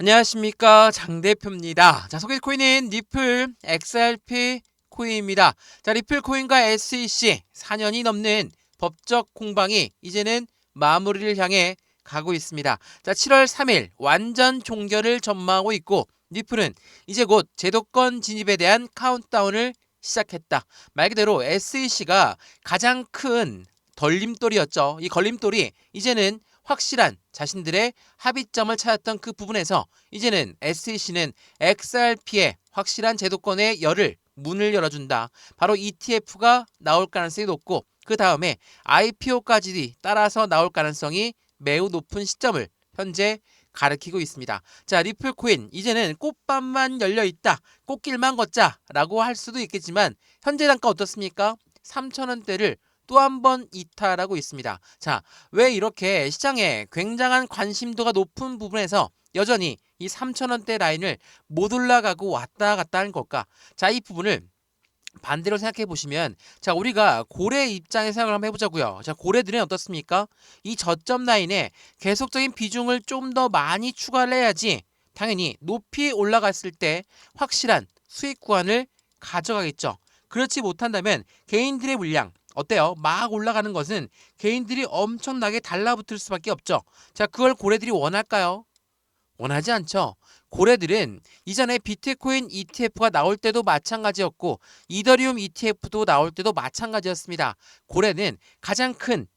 안녕하십니까 장 대표입니다. 자 소개 코인은 리플 XRP 코인입니다. 자 리플 코인과 SEC 4년이 넘는 법적 공방이 이제는 마무리를 향해 가고 있습니다. 자 7월 3일 완전 종결을 전망하고 있고 리플은 이제 곧 제도권 진입에 대한 카운트다운을 시작했다. 말 그대로 SEC가 가장 큰 걸림돌이었죠. 이 걸림돌이 이제는 확실한 자신들의 합의점을 찾았던 그 부분에서 이제는 SEC는 XRP의 확실한 제도권의 열을 문을 열어준다. 바로 ETF가 나올 가능성이 높고 그 다음에 IPO까지 따라서 나올 가능성이 매우 높은 시점을 현재 가리키고 있습니다. 자, 리플 코인 이제는 꽃밭만 열려 있다. 꽃길만 걷자라고 할 수도 있겠지만 현재 단가 어떻습니까? 3,000원대를 또 한 번 이탈하고 있습니다. 자, 왜 이렇게 시장에 굉장한 관심도가 높은 부분에서 여전히 이 3,000원대 라인을 못 올라가고 왔다 갔다 하는 걸까? 자, 이 부분을 반대로 생각해 보시면 자 우리가 고래 입장에 생각을 한번 해보자고요. 자 고래들은 어떻습니까? 이 저점 라인에 계속적인 비중을 좀 더 많이 추가를 해야지 당연히 높이 올라갔을 때 확실한 수익 구간을 가져가겠죠. 그렇지 못한다면 개인들의 물량 어때요? 막 올라가는 것은 개인들이 엄청나게 달라붙을 수밖에 없죠. 자 그걸 고래들이 원할까요? 원하지 않죠. 고래들은 이전에 비트코인 ETF가 나올 때도 마찬가지였고 이더리움 ETF도 나올 때도 마찬가지였습니다. 고래는 가장 큰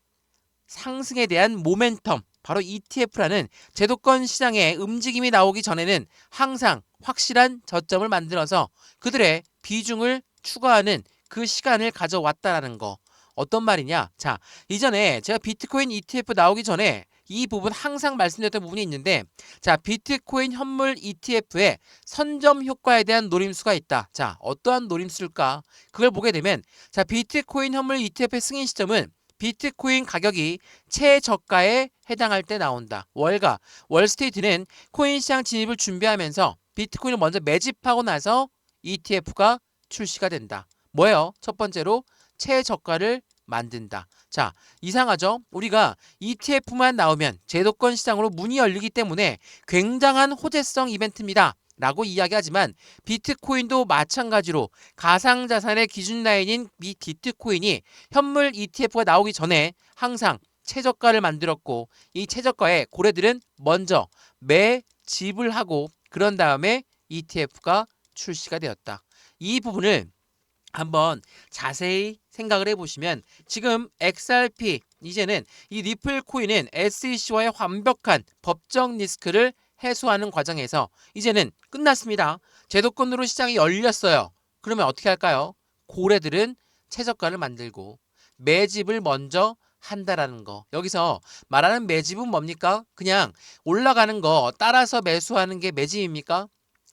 상승에 대한 모멘텀 바로 ETF라는 제도권 시장의 움직임이 나오기 전에는 항상 확실한 저점을 만들어서 그들의 비중을 추가하는 그 시간을 가져왔다라는 거. 어떤 말이냐? 자, 이전에 제가 비트코인 ETF 나오기 전에 이 부분 항상 말씀드렸던 부분이 있는데 자 비트코인 현물 ETF의 선점 효과에 대한 노림수가 있다. 자 어떠한 노림수일까? 그걸 보게 되면 자 비트코인 현물 ETF의 승인 시점은 비트코인 가격이 최저가에 해당할 때 나온다. 월가 월스트리트는 코인 시장 진입을 준비하면서 비트코인을 먼저 매집하고 나서 ETF가 출시가 된다. 뭐예요? 첫 번째로 최저가를 만든다. 자, 이상하죠? 우리가 ETF만 나오면 제도권 시장으로 문이 열리기 때문에 굉장한 호재성 이벤트입니다. 라고 이야기하지만 비트코인도 마찬가지로 가상자산의 기준 라인인 미 비트코인이 현물 ETF가 나오기 전에 항상 최저가를 만들었고 이 최저가에 고래들은 먼저 매 집을 하고 그런 다음에 ETF가 출시가 되었다. 이 부분을 한번 자세히 생각을 해보시면 지금 XRP 이제는 이 리플 코인은 SEC와의 완벽한 법적 리스크를 해소하는 과정에서 이제는 끝났습니다. 제도권으로 시장이 열렸어요. 그러면 어떻게 할까요? 고래들은 최저가를 만들고 매집을 먼저 한다라는 거. 여기서 말하는 매집은 뭡니까? 그냥 올라가는 거 따라서 매수하는 게 매집입니까?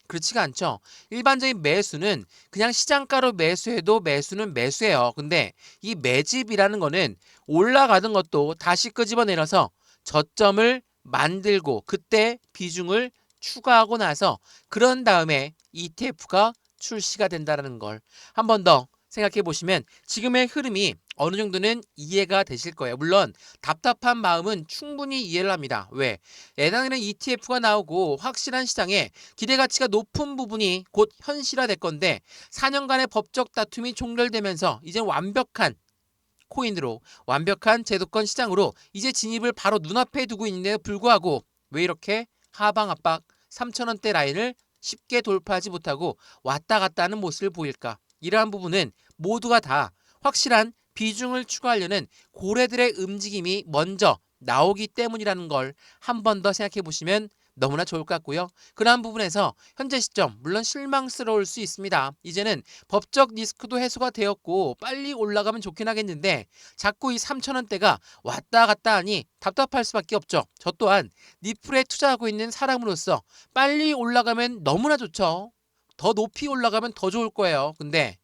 그렇지가 않죠. 일반적인 매수는 그냥 시장가로 매수해도 매수는 매수예요. 근데 이 매집이라는 거는 올라가는 것도 다시 끄집어내려서 저점을 만들고 그때 비중을 추가하고 나서 그런 다음에 ETF가 출시가 된다는 걸 한 번 더 생각해 보시면 지금의 흐름이 어느 정도는 이해가 되실 거예요. 물론 답답한 마음은 충분히 이해를 합니다. 왜? 예상에는 ETF가 나오고 확실한 시장에 기대 가치가 높은 부분이 곧 현실화될 건데 4년간의 법적 다툼이 종결되면서 이제 완벽한 코인으로 완벽한 제도권 시장으로 이제 진입을 바로 눈앞에 두고 있는데도 불구하고 왜 이렇게 하방 압박 3천원대 라인을 쉽게 돌파하지 못하고 왔다 갔다 하는 모습을 보일까? 이러한 부분은 모두가 다 확실한 비중을 추가하려는 고래들의 움직임이 먼저 나오기 때문이라는 걸 한 번 더 생각해 보시면 너무나 좋을 것 같고요. 그러한 부분에서 현재 시점 물론 실망스러울 수 있습니다. 이제는 법적 리스크도 해소가 되었고 빨리 올라가면 좋긴 하겠는데 자꾸 이 3천원대가 왔다 갔다 하니 답답할 수밖에 없죠. 저 또한 니플에 투자하고 있는 사람으로서 빨리 올라가면 너무나 좋죠. 더 높이 올라가면 더 좋을 거예요. 근데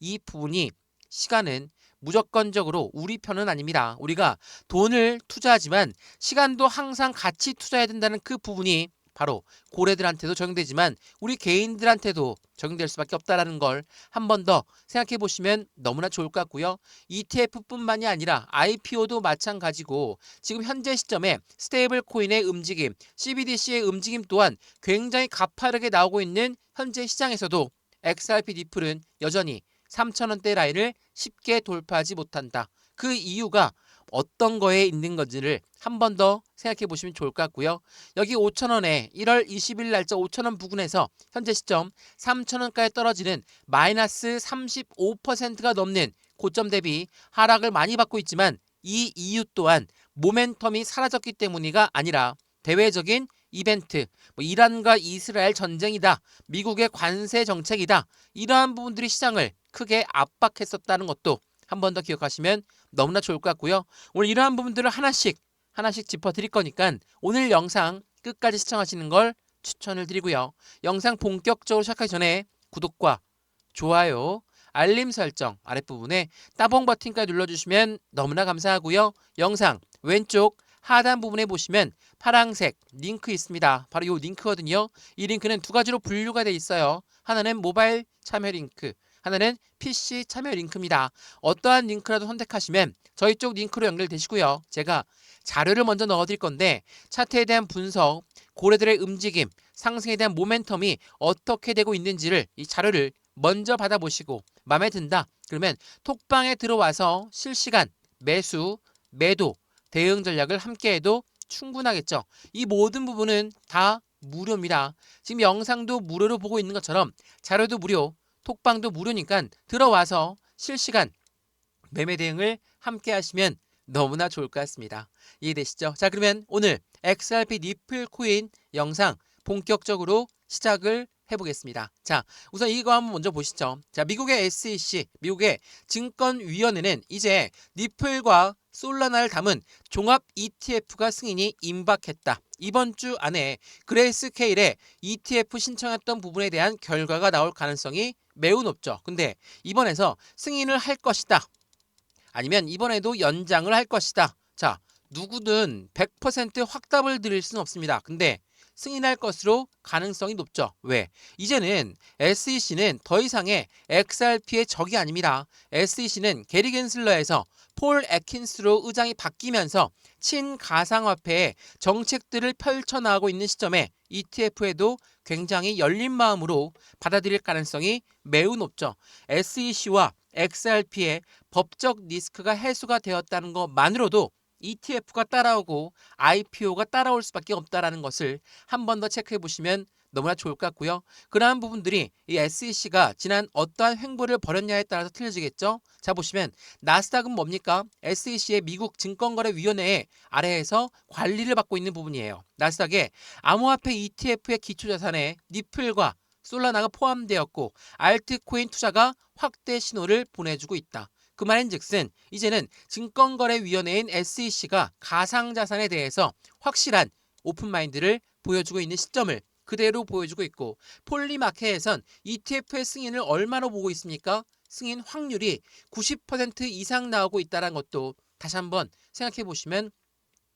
이 부분이 시간은 무조건적으로 우리 편은 아닙니다. 우리가 돈을 투자하지만 시간도 항상 같이 투자해야 된다는 그 부분이 바로 고래들한테도 적용되지만 우리 개인들한테도 적용될 수밖에 없다라는 걸 한 번 더 생각해 보시면 너무나 좋을 것 같고요. ETF뿐만이 아니라 IPO도 마찬가지고 지금 현재 시점에 스테이블 코인의 움직임, CBDC의 움직임 또한 굉장히 가파르게 나오고 있는 현재 시장에서도 XRP 니플은 여전히 3,000원대 라인을 쉽게 돌파하지 못한다. 그 이유가 어떤 거에 있는 건지를 한 번 더 생각해 보시면 좋을 것 같고요. 여기 5,000원에 1월 20일 날짜 5,000원 부근에서 현재 시점 3,000원까지 떨어지는 마이너스 35%가 넘는 고점 대비 하락을 많이 받고 있지만 이 이유 또한 모멘텀이 사라졌기 때문이가 아니라 대외적인 이벤트, 뭐 이란과 이스라엘 전쟁이다, 미국의 관세 정책이다, 이러한 부분들이 시장을 크게 압박했었다는 것도 한 번 더 기억하시면 너무나 좋을 것 같고요. 오늘 이러한 부분들을 하나씩 하나씩 짚어드릴 거니까 오늘 영상 끝까지 시청하시는 걸 추천을 드리고요. 영상 본격적으로 시작하기 전에 구독과 좋아요, 알림 설정 아랫부분에 따봉 버튼까지 눌러주시면 너무나 감사하고요. 영상 왼쪽 하단 부분에 보시면 파랑색 링크 있습니다. 바로 이 링크거든요. 이 링크는 두 가지로 분류가 되어 있어요. 하나는 모바일 참여 링크, 하나는 PC 참여 링크입니다. 어떠한 링크라도 선택하시면 저희 쪽 링크로 연결되시고요. 제가 자료를 먼저 넣어드릴 건데 차트에 대한 분석, 고래들의 움직임, 상승에 대한 모멘텀이 어떻게 되고 있는지를 이 자료를 먼저 받아보시고 마음에 든다. 그러면 톡방에 들어와서 실시간 매수, 매도, 대응 전략을 함께해도 충분하겠죠. 이 모든 부분은 다 무료입니다. 지금 영상도 무료로 보고 있는 것처럼 자료도 무료, 톡방도 무료니까 들어와서 실시간 매매 대응을 함께 하시면 너무나 좋을 것 같습니다. 이해되시죠? 자, 그러면 오늘 XRP 니플 코인 영상 본격적으로 시작을 해보겠습니다. 자, 우선 이거 한번 먼저 보시죠. 자, 미국의 SEC, 미국의 증권위원회는 이제 니플과 솔라나를 담은 종합 ETF가 승인이 임박했다. 이번 주 안에 그레이스 케일에 ETF 신청했던 부분에 대한 결과가 나올 가능성이 매우 높죠. 근데 이번에서 승인을 할 것이다. 아니면 이번에도 연장을 할 것이다. 자, 누구든 100% 확답을 드릴 수는 없습니다. 근데 승인할 것으로 가능성이 높죠. 왜? 이제는 SEC는 더 이상의 XRP의 적이 아닙니다. SEC는 게리 겐슬러에서 폴 애킨스로 의장이 바뀌면서 친가상화폐의 정책들을 펼쳐나가고 있는 시점에 ETF에도 굉장히 열린 마음으로 받아들일 가능성이 매우 높죠. SEC와 XRP의 법적 리스크가 해소가 되었다는 것만으로도 ETF가 따라오고 IPO가 따라올 수밖에 없다라는 것을 한 번 더 체크해 보시면 너무나 좋을 것 같고요. 그러한 부분들이 이 SEC가 지난 어떠한 횡보를 벌였냐에 따라서 틀려지겠죠. 자 보시면 나스닥은 뭡니까? SEC의 미국 증권거래위원회 아래에서 관리를 받고 있는 부분이에요. 나스닥에 암호화폐 ETF의 기초자산에 니플과 솔라나가 포함되었고 알트코인 투자가 확대 신호를 보내주고 있다. 그 말인즉슨 이제는 증권거래위원회인 SEC가 가상자산에 대해서 확실한 오픈마인드를 보여주고 있는 시점을 그대로 보여주고 있고 폴리마켓에선 ETF의 승인을 얼마로 보고 있습니까? 승인 확률이 90% 이상 나오고 있다는 것도 다시 한번 생각해 보시면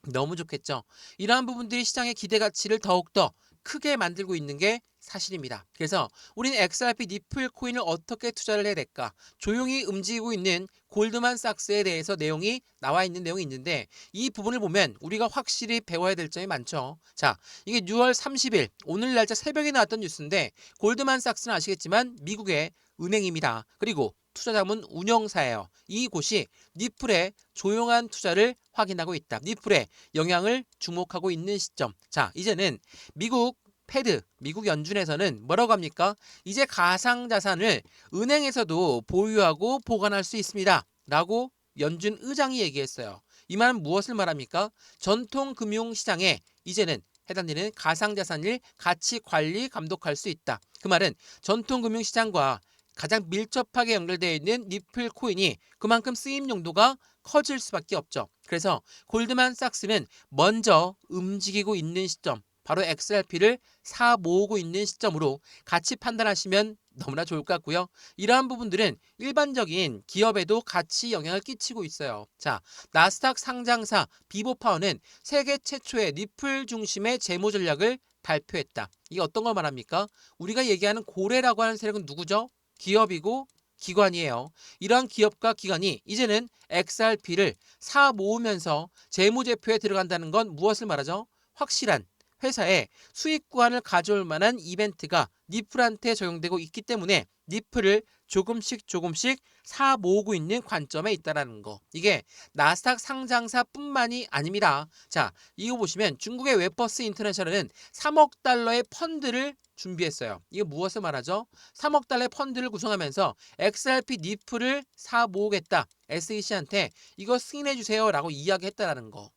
너무 좋겠죠. 이러한 부분들이 시장의 기대 가치를 더욱더 크게 만들고 있는 게 사실입니다. 그래서 우리는 XRP 니플 코인을 어떻게 투자를 해야 될까? 조용히 움직이고 있는 골드만삭스에 대해서 내용이 나와 있는 내용이 있는데 이 부분을 보면 우리가 확실히 배워야 될 점이 많죠. 자, 이게 6월 30일 오늘 날짜 새벽에 나왔던 뉴스인데 골드만삭스는 아시겠지만 미국의 은행입니다. 그리고 투자자문 운영사예요. 이곳이 니플의 조용한 투자를 확인하고 있다. 니플의 영향을 주목하고 있는 시점. 자, 이제는 미국 패드, 미국 연준에서는 뭐라고 합니까? 이제 가상 자산을 은행에서도 보유하고 보관할 수 있습니다. 라고 연준 의장이 얘기했어요. 이 말은 무엇을 말합니까? 전통 금융 시장에 이제는 해당되는 가상자산을 같이 관리, 감독할 수 있다. 그 말은 전통 금융 시장과 가장 밀접하게 연결되어 있는 니플 코인이 그만큼 쓰임 용도가 커질 수밖에 없죠. 그래서 골드만삭스는 먼저 움직이고 있는 시점, 바로 XRP를 사 모으고 있는 시점으로 같이 판단하시면 너무나 좋을 것 같고요. 이러한 부분들은 일반적인 기업에도 같이 영향을 끼치고 있어요. 자, 나스닥 상장사 비보파워는 세계 최초의 니플 중심의 재무 전략을 발표했다. 이게 어떤 걸 말합니까? 우리가 얘기하는 고래라고 하는 세력은 누구죠? 기업이고 기관이에요. 이러한 기업과 기관이 이제는 XRP를 사 모으면서 재무제표에 들어간다는 건 무엇을 말하죠? 확실한 회사에 수익 구간을 가져올 만한 이벤트가 니플한테 적용되고 있기 때문에 니플을 조금씩 조금씩 사 모으고 있는 관점에 있다라는 거. 이게 나스닥 상장사뿐만이 아닙니다. 자, 이거 보시면 중국의 웨퍼스 인터내셔널은 3억 달러의 펀드를 준비했어요. 이게 무엇을 말하죠? 3억 달러의 펀드를 구성하면서 XRP 니플을 사 모으겠다. SEC한테 이거 승인해 주세요라고 이야기했다라는 거.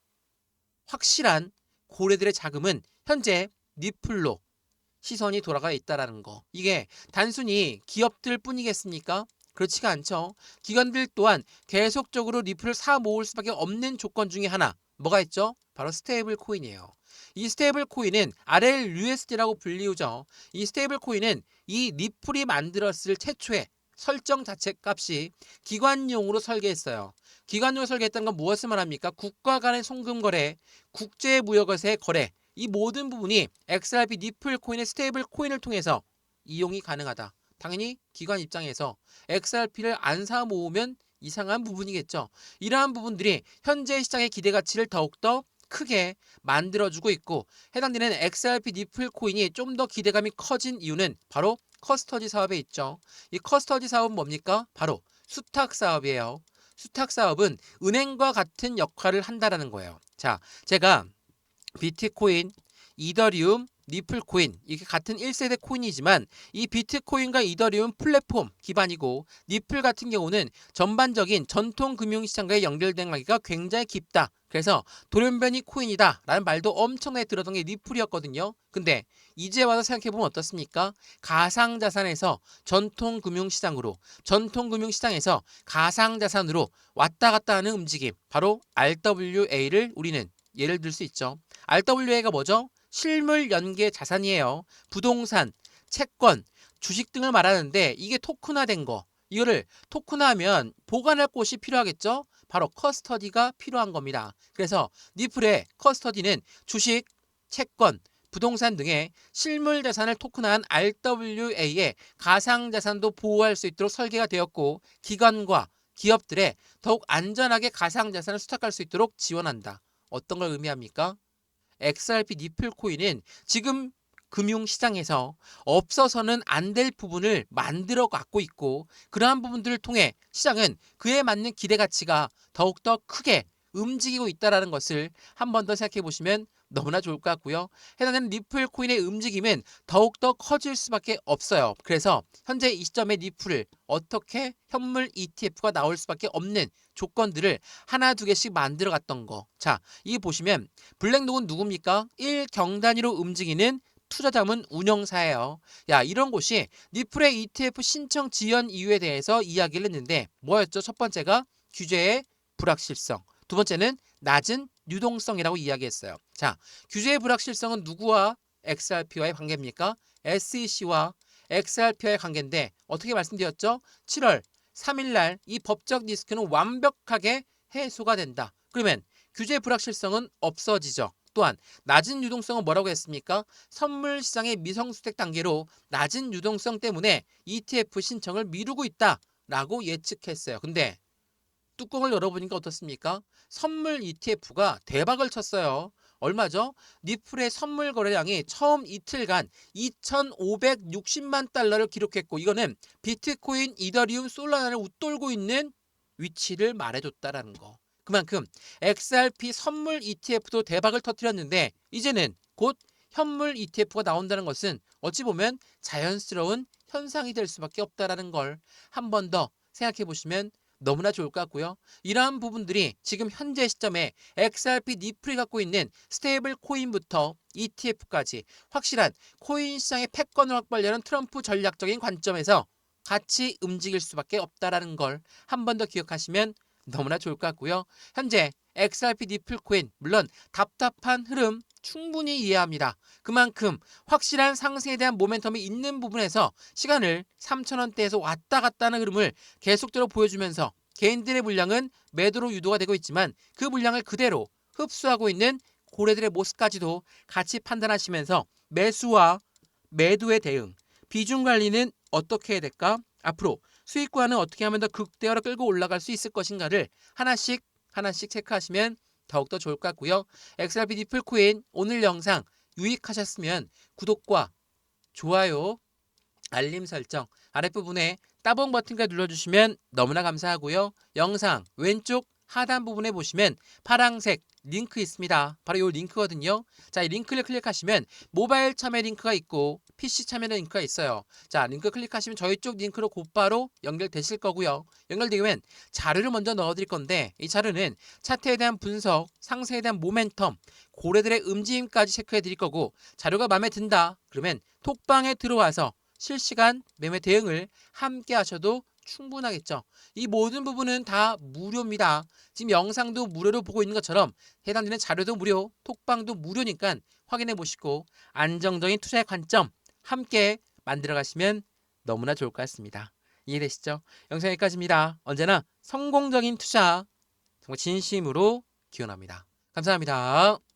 확실한 고래들의 자금은 현재 니플로 시선이 돌아가 있다라는 거. 이게 단순히 기업들 뿐이겠습니까? 그렇지가 않죠. 기관들 또한 계속적으로 리플을 사 모을 수밖에 없는 조건 중에 하나. 뭐가 있죠? 바로 스테이블 코인이에요. 이 스테이블 코인은 RLUSD라고 불리우죠. 이 스테이블 코인은 이 리플이 만들었을 최초의 설정 자체 값이 기관용으로 설계했어요. 기관용으로 설계했다는 건 무엇을 말합니까? 국가 간의 송금 거래, 국제 무역거래 거래 이 모든 부분이 XRP 니플 코인의 스테이블 코인을 통해서 이용이 가능하다. 당연히 기관 입장에서 XRP를 안 사 모으면 이상한 부분이겠죠. 이러한 부분들이 현재 시장의 기대 가치를 더욱더 크게 만들어주고 있고 해당되는 XRP 니플 코인이 좀 더 기대감이 커진 이유는 바로 커스터디 사업에 있죠. 이 커스터디 사업은 뭡니까? 바로 수탁 사업이에요. 수탁 사업은 은행과 같은 역할을 한다라는 거예요. 자, 제가 비트코인, 이더리움, 니플코인 이게 같은 1세대 코인이지만 이 비트코인과 이더리움 플랫폼 기반이고 니플 같은 경우는 전반적인 전통 금융시장과의 연결된 관계가 굉장히 깊다. 그래서 돌연변이 코인이다 라는 말도 엄청나게 들었던 게 니플이었거든요. 근데 이제 와서 생각해보면 어떻습니까? 가상자산에서 전통금융시장으로 전통금융시장에서 가상자산으로 왔다 갔다 하는 움직임 바로 RWA를 우리는 예를 들 수 있죠. RWA가 뭐죠? 실물 연계 자산이에요. 부동산, 채권, 주식 등을 말하는데 이게 토큰화된 거. 이거를 토큰화하면 보관할 곳이 필요하겠죠? 바로 커스터디가 필요한 겁니다. 그래서 니플의 커스터디는 주식, 채권, 부동산 등의 실물 자산을 토큰화한 RWA의 가상 자산도 보호할 수 있도록 설계가 되었고 기관과 기업들의 더욱 안전하게 가상 자산을 수탁할 수 있도록 지원한다. 어떤 걸 의미합니까? XRP 니플 코인은 지금 금융시장에서 없어서는 안 될 부분을 만들어 갖고 있고 그러한 부분들을 통해 시장은 그에 맞는 기대 가치가 더욱더 크게 움직이고 있다라는 것을 한 번 더 생각해 보시면 너무나 좋을 것 같고요. 해당되는 니플 코인의 움직임은 더욱더 커질 수밖에 없어요. 그래서 현재 이 시점에 니플을 어떻게 현물 ETF가 나올 수밖에 없는 조건들을 하나 두 개씩 만들어 갔던 거. 자, 이 보시면 블랙록은 누굽니까? 1경 단위로 움직이는 투자자문 운영사예요. 야, 이런 곳이 니플의 ETF 신청 지연 이유에 대해서 이야기를 했는데 뭐였죠? 첫 번째가 규제의 불확실성. 두 번째는 낮은 유동성이라고 이야기했어요. 자, 규제의 불확실성은 누구와 XRP와의 관계입니까? SEC와 XRP와의 관계인데 어떻게 말씀드렸죠? 7월 3일 날 이 법적 리스크는 완벽하게 해소가 된다. 그러면 규제 불확실성은 없어지죠. 또한 낮은 유동성은 뭐라고 했습니까? 선물 시장의 미성수택 단계로 낮은 유동성 때문에 ETF 신청을 미루고 있다라고 예측했어요. 근데 뚜껑을 열어보니까 어떻습니까? 선물 ETF가 대박을 쳤어요. 얼마죠? 니플의 선물 거래량이 처음 이틀간 2,560만 달러를 기록했고 이거는 비트코인, 이더리움, 솔라나를 웃돌고 있는 위치를 말해줬다라는 거. 그만큼 XRP 선물 ETF도 대박을 터뜨렸는데 이제는 곧 현물 ETF가 나온다는 것은 어찌 보면 자연스러운 현상이 될 수밖에 없다라는 걸 한 번 더 생각해 보시면 너무나 좋을 것 같고요. 이러한 부분들이 지금 현재 시점에 XRP 니플이 갖고 있는 스테이블 코인부터 ETF까지 확실한 코인 시장의 패권을 확보하려는 트럼프 전략적인 관점에서 같이 움직일 수밖에 없다라는 걸 한 번 더 기억하시면 너무나 좋을 것 같고요. 현재 XRP 니플 코인 물론 답답한 흐름 충분히 이해합니다. 그만큼 확실한 상승에 대한 모멘텀이 있는 부분에서 시간을 3천원대에서 왔다 갔다 하는 흐름을 계속적으로 보여주면서 개인들의 물량은 매도로 유도가 되고 있지만 그 물량을 그대로 흡수하고 있는 고래들의 모습까지도 같이 판단하시면서 매수와 매도의 대응, 비중 관리는 어떻게 해야 될까? 앞으로 수익과는 어떻게 하면 더 극대화로 끌고 올라갈 수 있을 것인가를 하나씩 하나씩 체크하시면 더욱더 좋을 것 같고요. XRP 디플코인 오늘 영상 유익하셨으면 구독과 좋아요, 알림 설정 아랫부분에 따봉 버튼까지 눌러주시면 너무나 감사하고요. 영상 왼쪽 하단 부분에 보시면 파랑색 링크 있습니다. 바로 이 링크거든요. 자, 이 링크를 클릭하시면 모바일 참여 링크가 있고 PC 참여 링크가 있어요. 자, 링크 클릭하시면 저희 쪽 링크로 곧바로 연결되실 거고요. 연결되면 자료를 먼저 넣어드릴 건데 이 자료는 차트에 대한 분석, 상세에 대한 모멘텀, 고래들의 움직임까지 체크해 드릴 거고 자료가 마음에 든다. 그러면 톡방에 들어와서 실시간 매매 대응을 함께 하셔도 충분하겠죠. 이 모든 부분은 다 무료입니다. 지금 영상도 무료로 보고 있는 것처럼 해당되는 자료도 무료, 톡방도 무료니까 확인해 보시고 안정적인 투자의 관점 함께 만들어 가시면 너무나 좋을 것 같습니다. 이해되시죠? 영상 여기까지입니다. 언제나 성공적인 투자 정말 진심으로 기원합니다. 감사합니다.